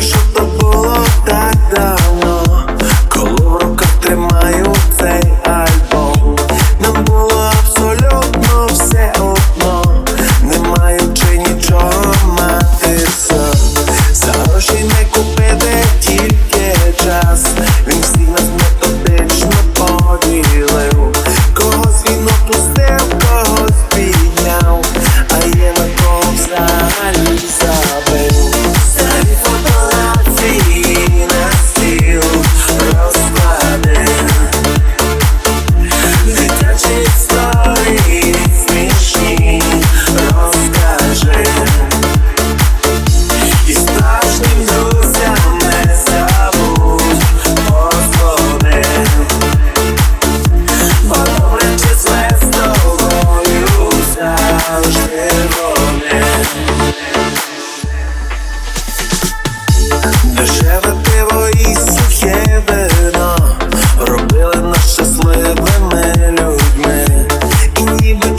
Show.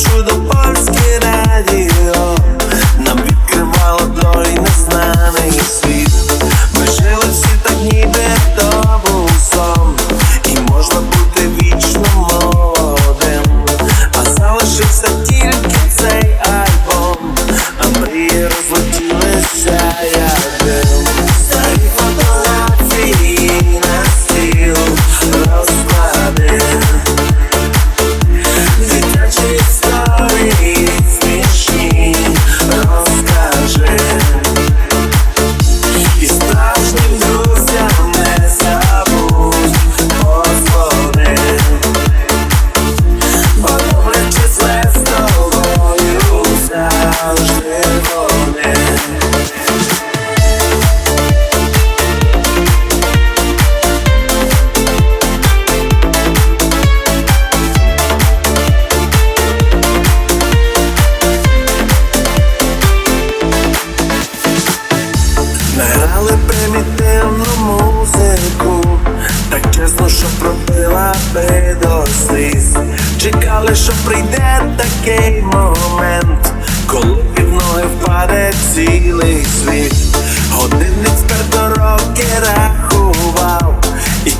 through the Polski що пробила би до сліз, чекали, що прийде такий момент, коли під ноги впаде цілий світ, годинник сперто роки рахував. І